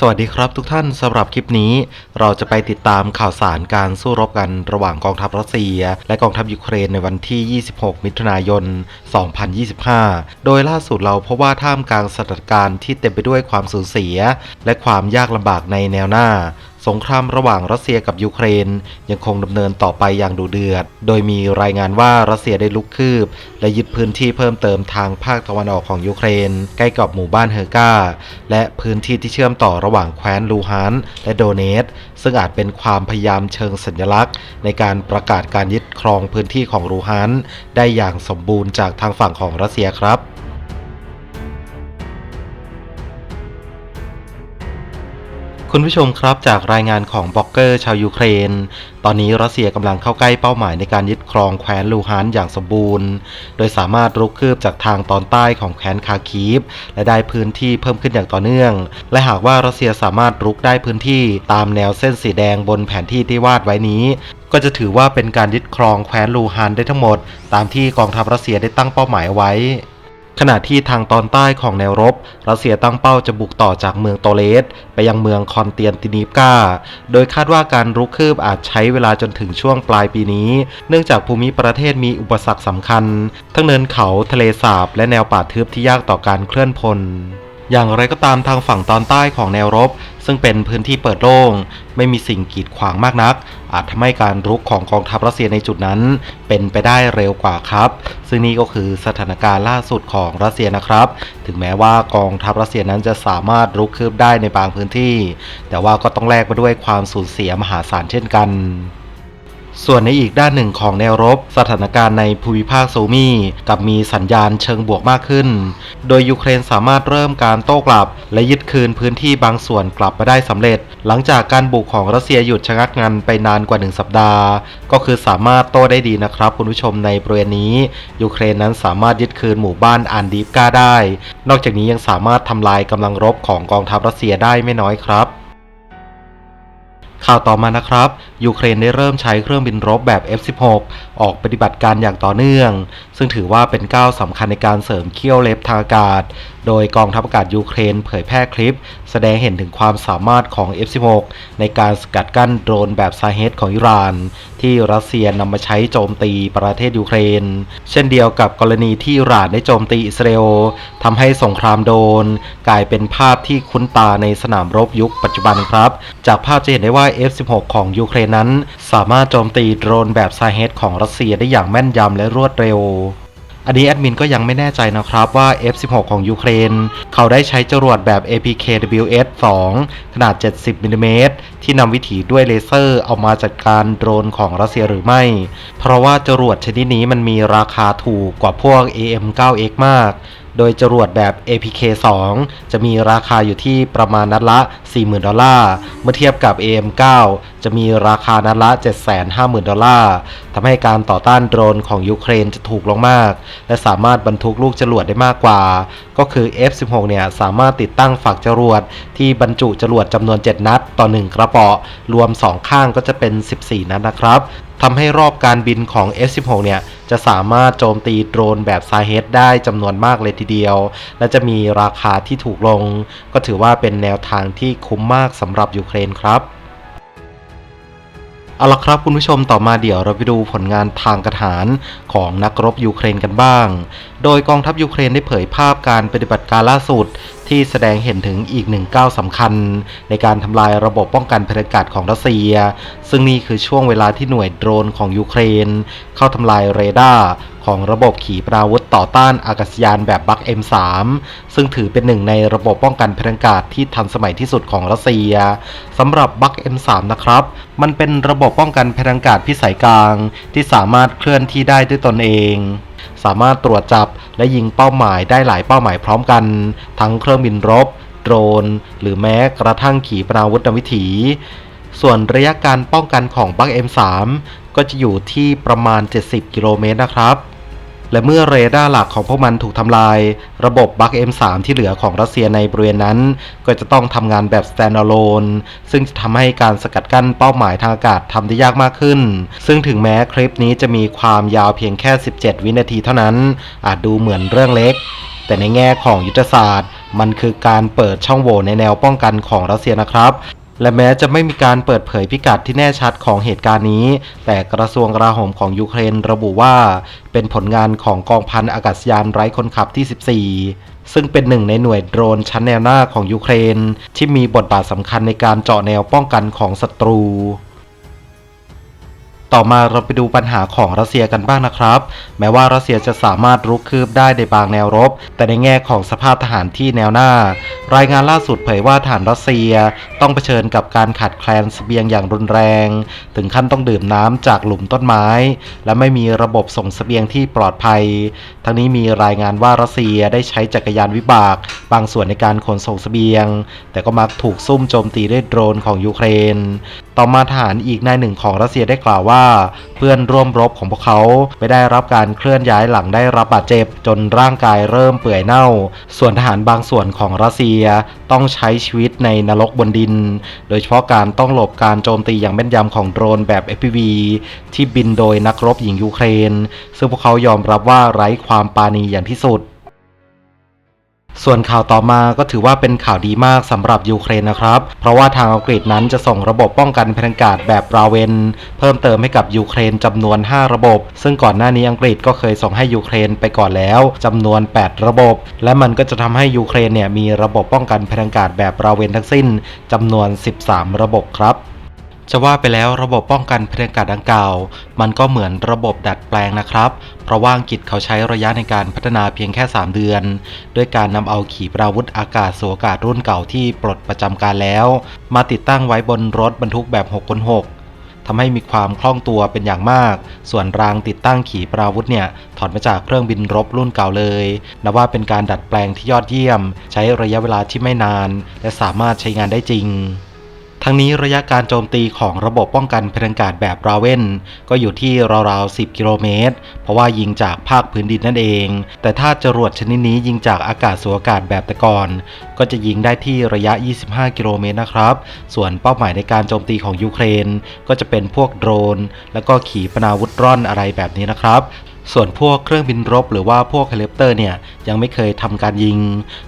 สวัสดีครับทุกท่านสำหรับคลิปนี้ เราจะไปติดตามข่าวสารการสู้รบกันระหว่างกองทัพรัสเซีย และกองทัพยูเครนในวันที่ 26 มิถุนายน 2025 โดยล่าสุดเราพบว่าท่ามกลางสถานการณ์ที่เต็มไปด้วยความสูญเสีย และความยากลำบากในแนวหน้า สงครามระหว่างรัสเซียกับยูเครน ยังคงดำเนินต่อไปอย่างดุเดือด โดยมีรายงานว่ารัสเซียได้ลุกคืบ และยึดพื้นที่เพิ่มเติมทางภาคตะวันออกของยูเครน ใกล้กับหมู่บ้านเฮอร์กาและพื้นที่ที่เชื่อมต่อระหว่างแคว้นลูฮานและโดเนตซึ่งอาจเป็นความพยายามเชิงสัญลักษณ์ ในการประกาศการยึดครองพื้นที่ของลูฮานได้อย่างสมบูรณ์จากทางฝั่งของรัสเซียครับ คุณผู้ชมครับจากรายงานของบล็อกเกอร์ชาวยูเครน ตอนนี้รัสเซียกำลังเข้าใกล้เป้าหมายในการยึดครองแคว้นลูฮานอย่างสมบูรณ์ โดยสามารถรุกคืบจากทางตอนใต้ของแคว้นคาคีฟ และได้พื้นที่เพิ่มขึ้นอย่างต่อเนื่อง และหากว่ารัสเซียสามารถรุกได้พื้นที่ตามแนวเส้นสีแดงบนแผนที่ที่วาดไว้นี้ ก็จะถือว่าเป็นการยึดครองแคว้นลูฮานได้ทั้งหมด ตามที่กองทัพรัสเซียได้ตั้งเป้าหมายไว้ ขณะที่ทางตอนใต้ของแนวรบ รัสเซียตั้งเป้าจะบุกต่อจากเมืองโตเลส ไปยังเมืองคอนเตียนตินีฟกา โดยคาดว่าการรุกคืบอาจใช้เวลาจนถึงช่วงปลายปีนี้ เนื่องจากภูมิประเทศมีอุปสรรคสำคัญ ทั้งเนินเขาทะเลสาบและแนวป่าทึบที่ยากต่อการเคลื่อนพล อย่างไรก็ตามทางฝั่งตอนใต้ของแนวรบ ซึ่งเป็นพื้นที่เปิดโล่ง ไม่มีสิ่งกีดขวางมากนัก อาจทำให้การรุกของกองทัพรัสเซียในจุดนั้น เป็นไปได้เร็วกว่าครับ ซึ่งนี่ก็คือสถานการณ์ล่าสุดของรัสเซียนะครับ ถึงแม้ว่ากองทัพรัสเซียนั้นจะสามารถรุกคืบได้ในบางพื้นที่ แต่ว่าก็ต้องแลกมาด้วยความสูญเสียมหาศาลเช่นกัน ส่วนในอีกด้านหนึ่งของแนวรบ สถานการณ์ในภูมิภาคโซมีกับมีสัญญาณเชิงบวกมากขึ้น โดยยูเครนสามารถเริ่มการโต้กลับ และยึดคืนพื้นที่บางส่วนกลับมาได้สำเร็จ หลังจากการบุกของรัสเซียหยุดชะงักงันไปนานกว่า 1 สัปดาห์ ก็คือสามารถโต้ได้ดีนะครับคุณผู้ชมในบริเวณนี้ ยูเครนนั้นสามารถยึดคืนหมู่บ้านอันดีฟกาได้ นอกจากนี้ยังสามารถทำลายกำลังรบของกองทัพรัสเซียได้ไม่น้อยครับ ข่าวต่อมานะครับ ยูเครนได้เริ่มใช้เครื่องบินรบแบบ F-16 ออกปฏิบัติการอย่างต่อเนื่อง ซึ่งถือว่าเป็นก้าวสำคัญในการเสริมเขี้ยวเล็บทางอากาศ โดยกองทัพอากาศยูเครนเผยแพร่คลิป แสดงเห็นถึงความสามารถของ F-16 ในการสกัดกั้นโดรนแบบซาเฮดของอิหร่าน ที่รัสเซียนำมาใช้โจมตีประเทศยูเครน เช่นเดียวกับกรณีที่อิหร่านได้โจมตีอิสราเอลทำให้สงครามโดน กลายเป็นภาพที่คุ้นตาในสนามรบยุคปัจจุบันครับ จากภาพจะเห็นได้ว่า F-16 ของยูเครนนั้น สามารถโจมตีโดรนแบบซาเฮดของรัสเซียได้อย่างแม่นยำและรวดเร็ว อันนี้แอดมินก็ยังไม่แน่ใจนะครับว่า F16 ของยูเครน เขาได้ใช้จรวดแบบ APKWS-2 ขนาด 70มิลลิเมตรที่นำวิถีด้วยเลเซอร์เอามาจัดการโดรนของรัสเซียหรือไม่ เพราะว่าจรวดชนิดนี้มันมีราคาถูกกว่าพวก AM9X มาก โดยจรวดแบบ APK2 จะมีราคาอยู่ที่ประมาณนัดละ 40,000 ดอลลาร์ เมื่อเทียบกับ AM9 จะมีราคานัดละ 750,000 ดอลลาร์ทำให้การต่อต้านโดรนของยูเครนจะถูกลงมาก และสามารถบรรทุกลูกจรวดได้มากกว่า ก็คือ F16 เนี่ยสามารถติดตั้งฝักจรวด ที่บรรจุจรวดจำนวน 7 นัดต่อ 1 กระเป๋อรวม 2 ข้างก็จะเป็น 14 นัดนะครับ ทำให้รอบการบินของ F16 เนี่ยจะสามารถโจมตีโดรนแบบซาเฮดได้จำนวนมากเลยทีเดียว และจะมีราคาที่ถูกลง ก็ถือว่าเป็นแนวทางที่คุ้มมากสำหรับยูเครนครับเอาละครับคุณผู้ชมต่อมาเดี๋ยวเราไปดูผลงานทางกระถานของนักรบยูเครนกันบ้างโดยกองทัพยูเครนได้เผยภาพการปฏิบัติการล่าสุด ที่แสดงเห็นถึงอีกหนึ่งก้าวสำคัญ ในการทำลายระบบป้องกันภัยอากาศของรัสเซีย ซึ่งนี่คือช่วงเวลาที่หน่วยโดรนของยูเครน เข้าทำลายเรดาร์ของระบบขีปนาวุธต่อต้านอากาศยานแบบบัค M3 ซึ่งถือเป็นหนึ่งในระบบป้องกันภัยอากาศที่ทันสมัยที่สุดของรัสเซียสำหรับบัค M3 นะครับ มันเป็นระบบป้องกันภัยอากาศพิสัยกลาง ที่สามารถเคลื่อนที่ได้ด้วยตนเอง สามารถตรวจจับและยิงเป้าหมายได้หลายเป้าหมายพร้อมกัน ทั้งเครื่องบินรบ โดรน หรือแม้กระทั่งขีปนาวุธนวิถี ส่วนระยะการป้องกันของบัค M3 ก็จะอยู่ที่ประมาณ 70 กิโลเมตรนะครับ และเมื่อเรดาร์หลักของพวกมันถูกทำลาย ระบบบัค M3 ที่เหลือของรัสเซียในบริเวณนั้น ก็จะต้องทำงานแบบ standalone ซึ่งจะทำให้การสกัดกั้นเป้าหมายทางอากาศทำได้ยากมากขึ้น ซึ่งถึงแม้คลิปนี้จะมีความยาวเพียงแค่ 17 วินาทีเท่านั้น อาจดูเหมือนเรื่องเล็ก แต่ในแง่ของยุทธศาสตร์ มันคือการเปิดช่องโหว่ในแนวป้องกันของรัสเซียนะครับ และแม้จะไม่มีการเปิดเผยพิกัดที่แน่ชัดของเหตุการณ์นี้ แต่กระทรวงกลาโหมของยูเครนระบุว่า เป็นผลงานของกองพันอากาศยานไร้คนขับที่ 14 ซึ่งเป็นหนึ่งในหน่วยโดรนชั้นแนวหน้าของยูเครน ที่มีบทบาทสำคัญในการเจาะแนวป้องกันของศัตรู ต่อมาเราไปดูปัญหาของรัสเซียกันบ้างนะครับ แม้ว่ารัสเซียจะสามารถรุกคืบได้ในบางแนวรบ แต่ในแง่ของสภาพทหารที่แนวหน้า รายงานล่าสุดเผยว่าทหารรัสเซียต้องเผชิญกับการขาดแคลนสเสบียงอย่างรุนแรง ถึงขั้นต้องดื่มน้ำจากหลุมต้นไม้ และไม่มีระบบส่งสเสบียงที่ปลอดภัย ทั้งนี้มีรายงานว่ารัสเซียได้ใช้จักรยานวิบาก บางส่วนในการขนส่งสเสบียง แต่ก็มักถูกซุ่มโจมตีด้วยโดรนของยูเครน ต่อมาทหารอีกนายหนึ่งของรัสเซียได้กล่าวว่า เพื่อนร่วมรบของพวกเขาไม่ได้รับการเคลื่อนย้ายหลังได้รับบาดเจ็บ จนร่างกายเริ่มเปื่อยเน่า ส่วนทหารบางส่วนของรัสเซียต้องใช้ชีวิตในนรกบนดิน โดยเฉพาะการต้องหลบการโจมตีอย่างแม่นยำของโดรนแบบ FPV ที่บินโดยนักรบหญิงยูเครน ซึ่งพวกเขายอมรับว่าไร้ความปราณีอย่างที่สุด ส่วนข่าวต่อมาก็ถือว่าเป็นข่าวดีมากสำหรับยูเครนนะครับ เพราะว่าทางอังกฤษนั้นจะส่งระบบป้องกันพลังกาศแบบราเวน เพิ่มเติมให้กับยูเครนจำนวน 5 ระบบ ซึ่งก่อนหน้านี้อังกฤษก็เคยส่งให้ยูเครนไปก่อนแล้วจำนวน 8 ระบบ และมันก็จะทำให้ยูเครนเนี่ยมีระบบป้องกันพลังกาศแบบราเวนทั้งสิ้นจำนวน 13 ระบบครับ จะว่าไปแล้วระบบป้องกันพลังกาศดังกล่าว มันก็เหมือนระบบดัดแปลงนะครับ เพราะว่าอังกฤษเขาใช้ระยะในการพัฒนาเพียงแค่ 3 เดือน ด้วยการนำเอาขีปนาวุธอากาศสู่อากาศรุ่นเก่าที่ปลดประจำการแล้ว มาติดตั้งไว้บนรถบรรทุกแบบ6คน6ทำให้มีความคล่องตัวเป็นอย่างมาก ส่วนรางติดตั้งขีปนาวุธเนี่ยถอดมาจากเครื่องบินรบรุ่นเก่าเลย นับว่าเป็นการดัดแปลงที่ยอดเยี่ยม ใช้ระยะเวลาที่ไม่นาน และสามารถใช้งานได้จริง ทั้งนี้ระยะการโจมตีของระบบป้องกันพลังกาศแบบราเวนก็อยู่ที่ราวๆ 10 กิโลเมตร เพราะว่ายิงจากภาคพื้นดินนั่นเอง แต่ถ้าจรวดชนิดนี้ยิงจากอากาศสู่อากาศแบบต่ก่อนก็จะยิงได้ที่ระยะ 25 กิโลเมตรนะครับ ส่วนเป้าหมายในการโจมตีของยูเครน ก็จะเป็นพวกโดรน แล้วก็ขีปนาวุธร่อนอะไรแบบนี้นะครับ ส่วนพวกเครื่องบินรบหรือว่าพวกเฮลิคอปเตอร์เนี่ยยังไม่เคยทำการยิง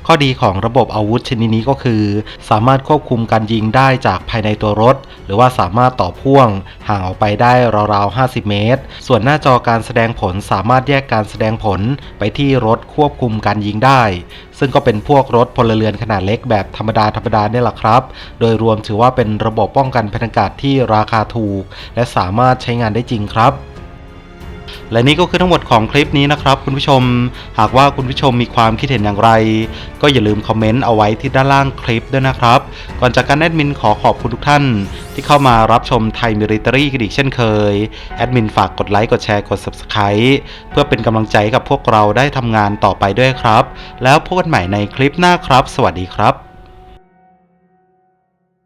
ข้อดีของระบบอาวุธชนิดนี้ก็คือ สามารถควบคุมการยิงได้จากภายในตัวรถ หรือว่าสามารถต่อพ่วงห่างออกไปได้ราวๆ 50 เมตร ส่วนหน้าจอการแสดงผลสามารถแยกการแสดงผลไปที่รถควบคุมการยิงได้ ซึ่งก็เป็นพวกรถพลเรือนขนาดเล็กแบบธรรมดาธรรมดาเนี่ยแหละครับ โดยรวมถือว่าเป็นระบบป้องกันพลังอากาศที่ราคาถูก และสามารถใช้งานได้จริงครับ และนี่ก็คือทั้งหมดของคลิปนี้นะครับคุณผู้ชม หากว่าคุณผู้ชมมีความคิดเห็นอย่างไร ก็อย่าลืมคอมเมนต์เอาไว้ที่ด้านล่างคลิปด้วยนะครับ ก่อนจากการแอดมินขอขอบคุณทุกท่าน ที่เข้ามารับชมไทยมิริตอรี่กันอีกเช่นเคย แอดมินฝากกดไลค์กดแชร์กด Subscribe เพื่อเป็นกำลังใจกับพวกเราได้ทำงานต่อไปด้วยครับ แล้วพบกันใหม่ในคลิปหน้าครับ สวัสดีครับ